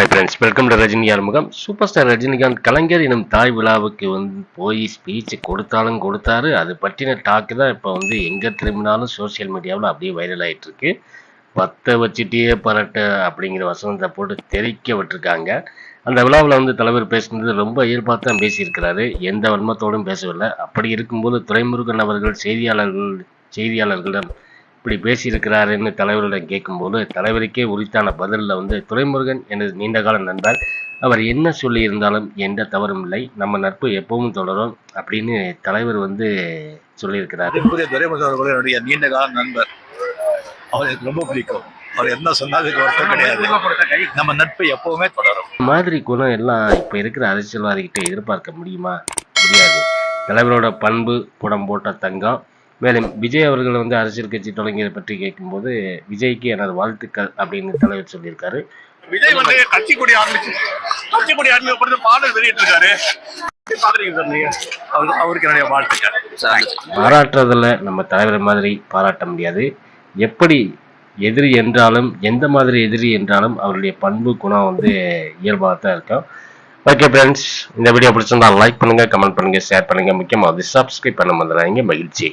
Hi friends welcome to Rajini Arumugam super star Rajinikanth Kalaignar எனும் தாய் விழாவுக்கு வந்து போய் ஸ்பீச் கொடுத்தாலும் கொடுத்தாரு. அது பற்றின டாக்கு தான் இப்போ வந்து எங்கே திரும்பினாலும் சோஷியல் மீடியாவில் அப்படியே வைரல் ஆகிட்டுருக்கு பத்தை வச்சுட்டே பரட்ட அப்படிங்கிற வசனத்தை போட்டு தெறிக்க விட்டுருக்காங்க. அந்த விழாவில் வந்து தலைவர் பேசுனது ரொம்ப இயல்பாக தான் பேசியிருக்கிறாரு. எந்த வன்மத்தோடும் பேசவில்லை. அப்படி இருக்கும்போது துரைமுருகன் அவர்கள் செய்தியாளர்கள் செய்தியாளர்களிடம் இப்படி பேசியிருக்கிறாருன்னு தலைவரிடம் கேட்கும்போது தலைவருக்கே உரித்தான பதிலில் வந்து துரைமுருகன் எனது நீண்டகால நண்பர். அவர் என்ன சொல்லியிருந்தாலும் எந்த தவறும் இல்லை. நம்ம நட்பு எப்பவும் தொடரும் அப்படின்னு தலைவர் வந்து சொல்லியிருக்கிறாரு. துரைமுருகன் அவர்கள் என்னுடைய நீண்ட கால நண்பர். அவர் எனக்கு ரொம்ப பிடிக்கும். அவர் என்ன சொன்னாலும் வருத்தம் கிடையாது. நம்ம நட்பு எப்பவுமே தொடரும். மாதிரி குணம் எல்லாம் இப்போ இருக்கிற அரசியல்வாதிகிட்ட எதிர்பார்க்க முடியுமா? முடியாது. தலைவரோட பண்பு புடம் போட்ட தங்கம். மேலும் விஜய் அவர்கள் வந்து அரசியல் கட்சி தொடங்கியதை பற்றி கேட்கும்போது விஜய்க்கு எனது வாழ்த்துக்கள் அப்படின்னு தலைவர் சொல்லியிருக்காரு. விஜய் வந்து கட்சி கொடி ஆரம்பிச்சு கட்சி கொடி ஆரம்பிச்சு பாடல் வெளியிட்டு இருக்காரு அவருக்கு என்னுடைய வாழ்த்துக்கள். பாராட்டுறதில் நம்ம தலைவர் மாதிரி பாராட்ட முடியாது. எப்படி எதிரி என்றாலும் எந்த மாதிரி எதிரி என்றாலும் அவருடைய பண்பு குணம் வந்து இயல்பாக தான் இருக்கும். ஓகே ஃப்ரெண்ட்ஸ் இந்த வீடியோ பிடிச்சிருந்தா லைக் பண்ணுங்க கமெண்ட் பண்ணுங்க ஷேர் பண்ணுங்க. முக்கியமாக வந்து சப்ஸ்கிரைப் பண்ண வந்துடுறாங்க மகிழ்ச்சி.